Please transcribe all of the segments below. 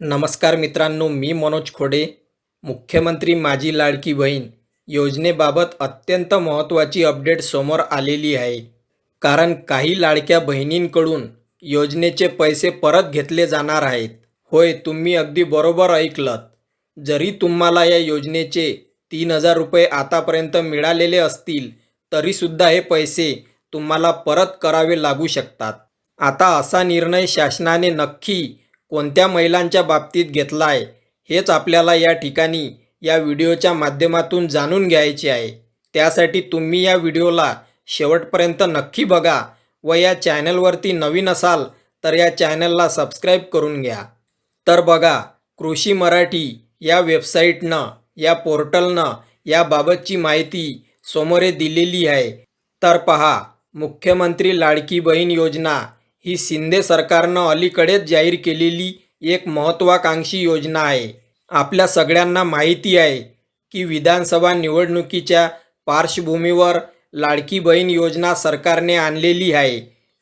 नमस्कार मित्रांनो मी मनोज खोडे मुख्यमंत्री माझी लाडकी बहीण. योजनेबाबत अत्यंत महत्त्वाची अपडेट समोर आलेली आहे. कारण काही लाडक्या बहिणींकडून योजनेचे पैसे परत घेतले जाणार आहेत. होय तुम्ही अगदी बरोबर ऐकलत. जरी तुम्हाला या योजनेचे तीन हजार रुपये आतापर्यंत मिळालेले असतील तरीसुद्धा हे पैसे तुम्हाला परत करावे लागू शकतात. आता असा निर्णय शासनाने नक्की कोणत्या महिलांच्या बाबतीत घेतला आहे हेच आपल्याला या ठिकाणी या व्हिडिओच्या माध्यमातून जाणून घ्यायचे आहे. त्यासाठी तुम्ही या व्हिडिओला शेवटपर्यंत नक्की बघा व या चॅनलवरती नवीन असाल तर या चॅनलला सबस्क्राईब करून घ्या. तर बघा कृषी मराठी या वेबसाईटनं या पोर्टलनं याबाबतची माहिती समोरे दिलेली आहे. तर पहा मुख्यमंत्री लाडकी बहीण योजना ही शिंदे सरकारनं अलीकडेच जाहीर केलेली एक महत्त्वाकांक्षी योजना आहे. आपल्या सगळ्यांना माहिती आहे की विधानसभा निवडणुकीच्या पार्श्वभूमीवर लाडकी बहीण योजना सरकारने आणलेली आहे.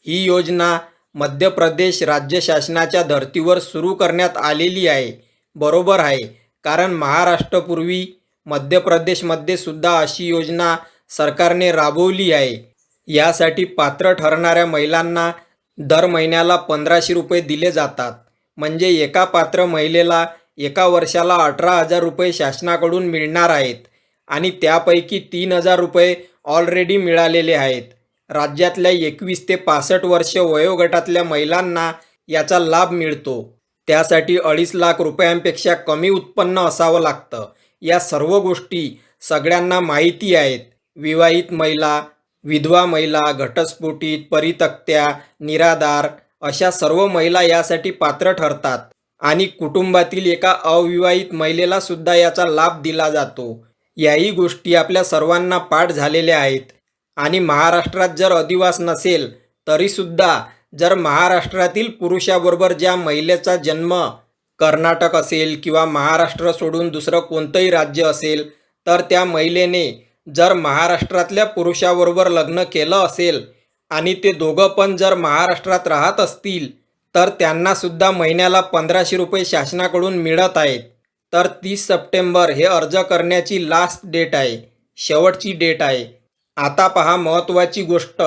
ही योजना मध्य प्रदेश राज्य शासनाच्या धर्तीवर सुरू करण्यात आलेली आहे. बरोबर आहे. कारण महाराष्ट्रपूर्वी मध्य प्रदेशमध्ये सुद्धा अशी योजना सरकारने राबवली आहे. यासाठी पात्र ठरणाऱ्या महिलांना दर महिन्याला पंधराशे रुपये दिले जातात. म्हणजे एका पात्र महिलेला एका वर्षाला अठरा हजार रुपये शासनाकडून मिळणार आहेत आणि त्यापैकी तीन हजार रुपये ऑलरेडी मिळालेले आहेत. राज्यातल्या एकवीस ते पासष्ट वर्ष वयोगटातल्या महिलांना याचा लाभ मिळतो. त्यासाठी अडीच लाख रुपयांपेक्षा कमी उत्पन्न असावं लागतं. या सर्व गोष्टी सगळ्यांना माहिती आहेत. विवाहित महिला विधवा महिला घटस्फोटित परितक्त्या निराधार अशा सर्व महिला यासाठी पात्र ठरतात. आणि कुटुंबातील एका अविवाहित महिलेला सुद्धा याचा लाभ दिला जातो. याही गोष्टी आपल्या सर्वांना पाठ झालेल्या आहेत. आणि महाराष्ट्रात जर अधिवास नसेल तरीसुद्धा जर महाराष्ट्रातील पुरुषाबरोबर ज्या महिलेचा जन्म कर्नाटक असेल किंवा महाराष्ट्र सोडून दुसरं कोणतंही राज्य असेल तर त्या महिलेने जर महाराष्ट्रातल्या पुरुषाबरोबर लग्न केलं असेल आणि ते दोघं पण जर महाराष्ट्रात राहत असतील तर त्यांनासुद्धा महिन्याला पंधराशे रुपये शासनाकडून मिळत आहेत. तर तीस सप्टेंबर हे अर्ज करण्याची लास्ट डेट आहे. शेवटची डेट आहे. आता पहा महत्त्वाची गोष्ट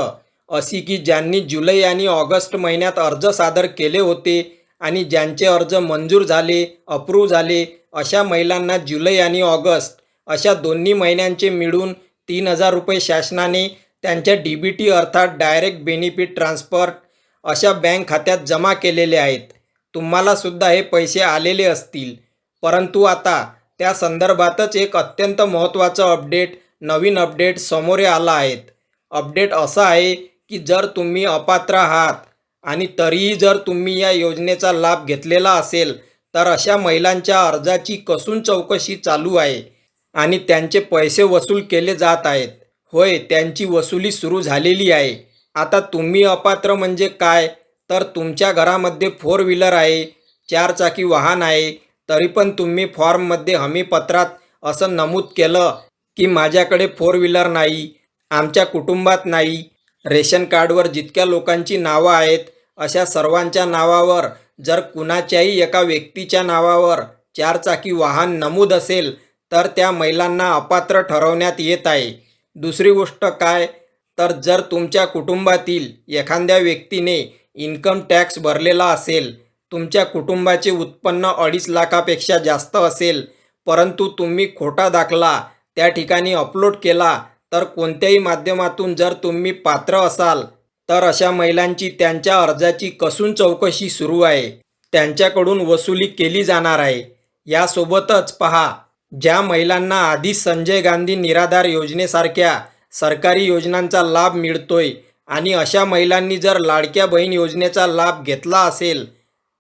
अशी की ज्यांनी जुलै आणि ऑगस्ट महिन्यात अर्ज सादर केले होते आणि ज्यांचे अर्ज मंजूर झाले अप्रूव्ह झाले अशा महिलांना जुलै आणि ऑगस्ट अशा दोन्ही महिन्यांचे मिळून तीन हजार रुपये शासनाने त्यांच्या डी बी टी अर्थात डायरेक्ट बेनिफिट ट्रान्सफर अशा बँक खात्यात जमा केलेले आहेत. तुम्हालासुद्धा हे पैसे आलेले असतील. परंतु आता त्या संदर्भातच एक अत्यंत महत्त्वाचं अपडेट नवीन अपडेट समोरे आला आहेत. अपडेट असा आहे की जर तुम्ही अपात्र आहात आणि तरीही जर तुम्ही या योजनेचा लाभ घेतलेला असेल तर अशा महिलांच्या अर्जाची कसून चौकशी चालू आहे? आणि त्यांचे पैसे वसूल केले जात आहेत. होय त्यांची वसुली सुरू झालेली आहे. आता तुम्ही अपात्र म्हणजे काय? तर तुमच्या घरामध्ये फोर व्हीलर आहे चारचाकी वाहन आहे तरी पण तुम्ही फॉर्ममध्ये हमीपत्रात असं नमूद केलं की माझ्याकडे फोर व्हीलर नाही आमच्या कुटुंबात नाही रेशन कार्डवर जितक्या लोकांची नावं आहेत अशा सर्वांच्या नावावर जर कुणाच्याही एका व्यक्तीच्या नावावर चारचाकी वाहन नमूद असेल तर त्या महिलांना अपात्र ठरवण्यात येत आहे. दुसरी गोष्ट काय? तर जर तुमच्या कुटुंबातील एखाद्या व्यक्तीने इन्कम टॅक्स भरलेला असेल तुमच्या कुटुंबाचे उत्पन्न अडीच लाखापेक्षा जास्त असेल परंतु तुम्ही खोटा दाखला त्या ठिकाणी अपलोड केला तर कोणत्याही माध्यमातून जर तुम्ही पात्र असाल तर अशा महिलांची त्यांच्या अर्जाची कसून चौकशी सुरू आहे. त्यांच्याकडून वसुली केली जाणार आहे. यासोबतच पहा ज्या महिलांना आधी संजय गांधी निराधार योजनेसारख्या सरकारी योजनांचा लाभ मिळतोय आणि अशा महिलांनी जर लाडक्या बहीण योजनेचा लाभ घेतला असेल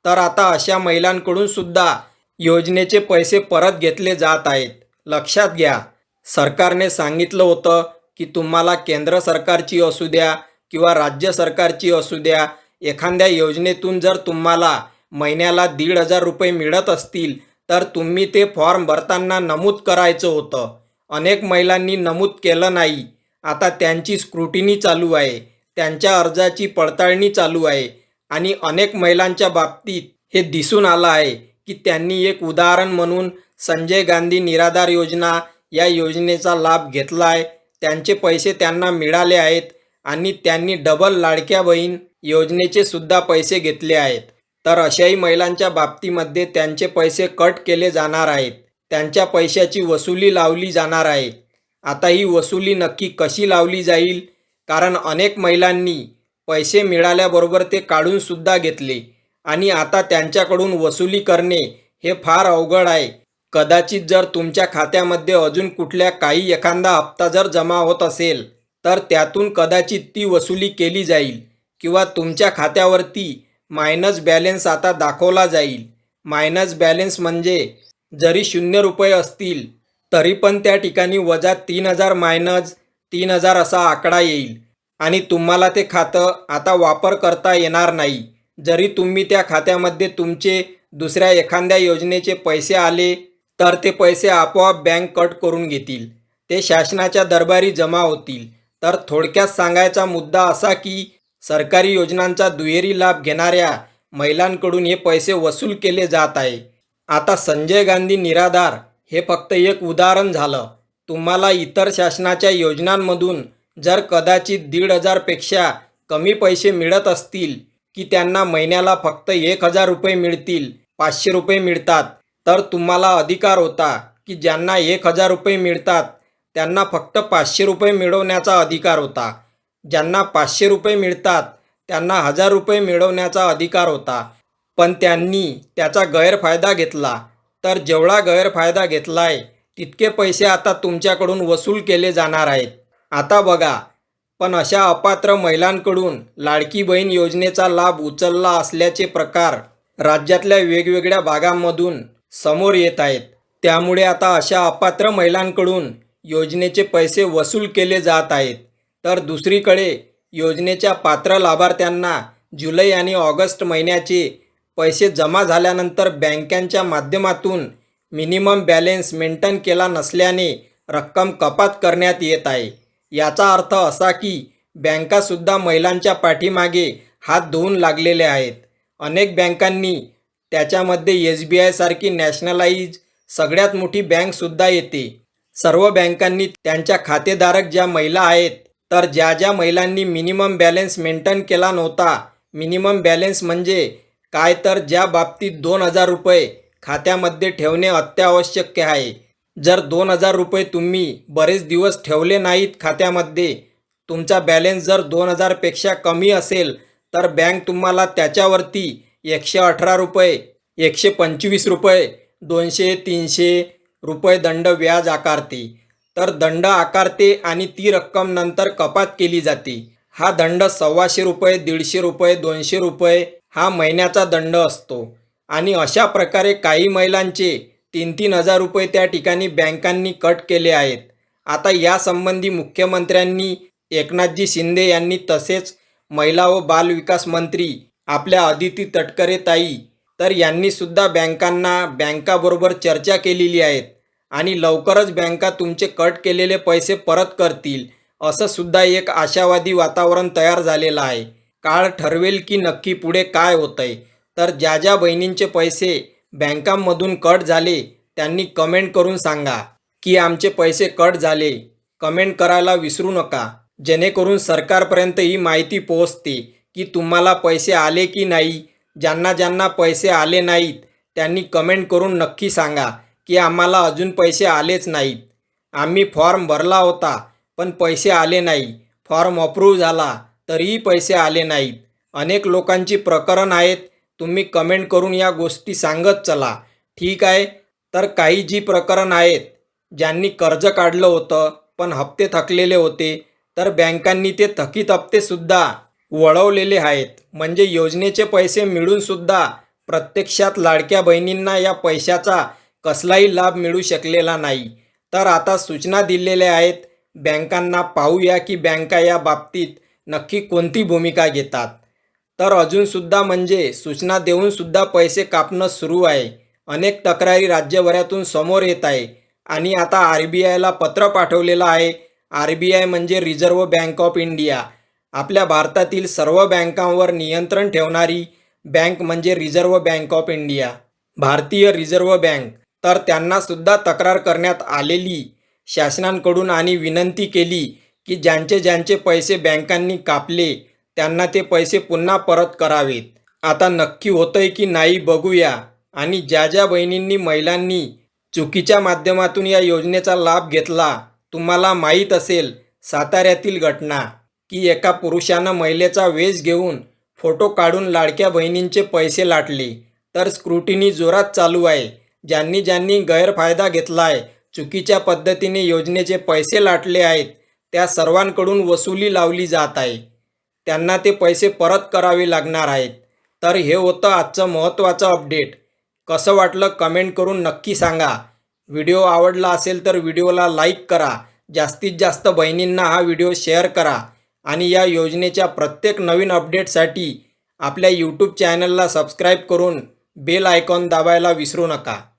तर आता अशा महिलांकडून सुद्धा योजनेचे पैसे परत घेतले जात आहेत. लक्षात घ्या सरकारने सांगितलं होतं की तुम्हाला केंद्र सरकारची असू द्या किंवा राज्य सरकारची असू द्या एखाद्या योजनेतून जर तुम्हाला महिन्याला दीड हजार रुपये मिळत असतील तर तुम्ही ते फॉर्म भरताना नमूद करायचं होतं. अनेक महिलांनी नमूद केलं नाही. आता त्यांची स्क्रुटिनी चालू आहे. त्यांच्या अर्जाची पडताळणी चालू आहे. आणि अनेक महिलांच्या बाबतीत हे दिसून आलं आहे की त्यांनी एक उदाहरण म्हणून संजय गांधी निराधार योजना या योजनेचा लाभ घेतला आहे. त्यांचे पैसे त्यांना मिळाले आहेत आणि त्यांनी डबल लाडक्या बहीण योजनेचे सुद्धा पैसे घेतले आहेत. तर अशाही महिलांच्या बाबतीमध्ये त्यांचे पैसे कट केले जाणार आहेत. त्यांच्या पैशाची वसुली लावली जाणार आहे. आता ही वसुली नक्की कशी लावली जाईल? कारण अनेक महिलांनी पैसे मिळाल्याबरोबर ते काढूनसुद्धा घेतले. आणि आता त्यांच्याकडून वसुली करणे हे फार अवघड आहे. कदाचित जर तुमच्या खात्यामध्ये अजून कुठल्या काही एखादा हप्ता जर जमा होत असेल तर त्यातून कदाचित ती वसुली केली जाईल. किंवा तुमच्या खात्यावरती मायनस बॅलेन्स आता दाखवला जाईल. मायनस बॅलेन्स म्हणजे जरी शून्य रुपये असतील तरी पण त्या ठिकाणी वजा तीन हजार मायनस तीन हजार असा आकडा येईल. आणि तुम्हाला ते खातं आता वापर करता येणार नाही. जरी तुम्ही त्या खात्यामध्ये तुमचे दुसऱ्या एखाद्या योजनेचे पैसे आले तर ते पैसे आपोआप बँक कट करून घेतील. ते शासनाच्या दरबारी जमा होतील. तर थोडक्यात सांगायचा मुद्दा असा की सरकारी योजनांचा दुहेरी लाभ घेणाऱ्या महिलांकडून हे पैसे वसूल केले जात आहे. आता संजय गांधी निराधार हे फक्त एक उदाहरण झालं. तुम्हाला इतर शासनाच्या योजनांमधून जर कदाचित दीड हजारपेक्षा कमी पैसे मिळत असतील की त्यांना महिन्याला फक्त एक हजार रुपये मिळतील पाचशे रुपये मिळतात तर तुम्हाला अधिकार होता की ज्यांना एक हजार रुपये मिळतात त्यांना फक्त पाचशे रुपये मिळवण्याचा अधिकार होता. ज्यांना पाचशे रुपये मिळतात त्यांना हजार रुपये मिळवण्याचा अधिकार होता. पण त्यांनी त्याचा गैरफायदा घेतला. तर जेवढा गैरफायदा घेतलाय तितके पैसे आता तुमच्याकडून वसूल केले जाणार आहेत. आता बघा. पण अशा अपात्र महिलांकडून लाडकी बहीण योजनेचा लाभ उचलला असल्याचे प्रकार राज्यातल्या वेगवेगळ्या भागांमधून समोर येत आहेत. त्यामुळे आता अशा अपात्र महिलांकडून योजनेचे पैसे वसूल केले जात आहेत. तर दुसरीकडे योजनेच्या पात्र लाभार्थ्यांना जुलै आणि ऑगस्ट महिन्याचे पैसे जमा झाल्यानंतर बँकांच्या माध्यमातून मिनिमम बॅलेन्स मेंटेन केला नसल्याने रक्कम कपात करण्यात येत आहे. याचा अर्थ असा की बँकासुद्धा महिलांच्या पाठीमागे हात धुवून लागलेले आहेत. अनेक बँकांनी त्याच्यामध्ये एस बी आयसारखी नॅशनलाइज सगळ्यात मोठी बँकसुद्धा येते. सर्व बँकांनी त्यांच्या खातेधारक ज्या महिला आहेत तर ज्या ज्या महिलांनी मिनिमम बॅलेन्स मेंटेन केला नव्हता मिनिमम बॅलेन्स म्हणजे काय तर ज्या बाबतीत दोन हजार रुपये खात्यामध्ये ठेवणे अत्यावश्यक आहे. जर दोन हजार रुपये तुम्ही बरेच दिवस ठेवले नाहीत खात्यामध्ये तुमचा बॅलेन्स जर दोन हजारपेक्षा कमी असेल तर बँक तुम्हाला त्याच्यावरती एकशे अठरा रुपये एकशे पंचवीस रुपये दोनशे तीनशे रुपये दंड व्याज आकारते. तर दंड आकारते आणि ती रक्कम नंतर कपात केली जाते. हा दंड सव्वाशे रुपये दीडशे रुपये दोनशे रुपये हा महिन्याचा दंड असतो. आणि अशा प्रकारे काही महिलांचे तीन तीन हजार रुपये त्या ठिकाणी बँकांनी कट केले आहेत. आता यासंबंधी मुख्यमंत्र्यांनी एकनाथजी शिंदे यांनी तसेच महिला व बालविकास मंत्री आपल्या अदिती तटकरे ताई तर यांनी सुद्धा बँकांना बँकाबरोबर चर्चा केलेली आहेत. आणि लवकरच बँका तुमचे कट केलेले पैसे परत करतील असं सुद्धा एक आशावादी वातावरण तयार झालेलं आहे. काळ ठरवेल की नक्की पुढे काय होतंय. तर ज्या ज्या बहिणींचे पैसे बँकांमधून कट झाले त्यांनी कमेंट करून सांगा. की आमचे पैसे कट झाले कमेंट करायला विसरू नका. जेणेकरून सरकारपर्यंत ही माहिती पोहोचते की तुम्हाला पैसे आले की नाही ज्यांना ज्यांना पैसे आले नाहीत त्यांनी कमेंट करून नक्की सांगा. की आम्हाला अजून पैसे आलेच नाहीत. आम्ही फॉर्म भरला होता पण पैसे आले नाही. फॉर्म अप्रूव्ह झाला तरीही पैसे आले नाहीत. अनेक लोकांची प्रकरण आहेत. तुम्ही कमेंट करून या गोष्टी सांगत चला. ठीक आहे? तर काही जी प्रकरण आहेत ज्यांनी कर्ज काढलं होतं पण हप्ते थकलेले होते तर बँकांनी ते थकीत हप्तेसुद्धा वळवलेले आहेत. म्हणजे योजनेचे पैसे मिळूनसुद्धा प्रत्यक्षात लाडक्या बहिणींना या पैशाचा कसलाही लाभ मिळू शकलेला नाही. तर आता सूचना दिलेल्या आहेत बँकांना पाहूया की बँका या बाबतीत नक्की कोणती भूमिका घेतात. तर अजूनसुद्धा म्हणजे सूचना देऊनसुद्धा पैसे कापणं सुरू आहे. अनेक तक्रारी राज्यभरातून समोर येत आहे. आणि आता आर बी आयला पत्र पाठवलेलं आहे. आर बी आय म्हणजे रिझर्व्ह बँक ऑफ इंडिया. आपल्या भारतातील सर्व बँकांवर नियंत्रण ठेवणारी बँक म्हणजे रिझर्व्ह बँक ऑफ इंडिया. भारतीय रिझर्व्ह बँक. तर त्यांना सुद्धा तक्रार करण्यात आलेली. शासनांकडून आणि विनंती केली की ज्यांचे ज्यांचे पैसे बँकांनी कापले त्यांना ते पैसे पुन्हा परत करावेत. आता नक्की होतंय की नाही बघूया. आणि ज्या ज्या बहिणींनी महिलांनी चुकीच्या माध्यमातून या योजनेचा लाभ घेतला तुम्हाला माहीत असेल साताऱ्यातील घटना की एका पुरुषानं महिलेचा वेश घेऊन फोटो काढून लाडक्या बहिणींचे पैसे लाटले. तर स्क्रुटिनी जोरात चालू आहे. ज्यांनी ज्यांनी गैरफायदा घेतलाय चुकीच्या पद्धतीने योजनेचे पैसे लाटले आहेत त्या सर्वांकडून वसुली लावली जात आहे. त्यांना ते पैसे परत करावे लागणार आहेत. तर हे होतं आजचं महत्त्वाचं अपडेट. कसं वाटलं कमेंट करून नक्की सांगा. व्हिडिओ आवडला असेल तर व्हिडिओला लाईक करा. जास्तीत जास्त बहिणींना हा व्हिडिओ शेअर करा. आणि या योजनेच्या प्रत्येक नवीन अपडेटसाठी आपल्या यूट्यूब चॅनलला सबस्क्राईब करून बेल आयकॉन दाबायला विसरू नका.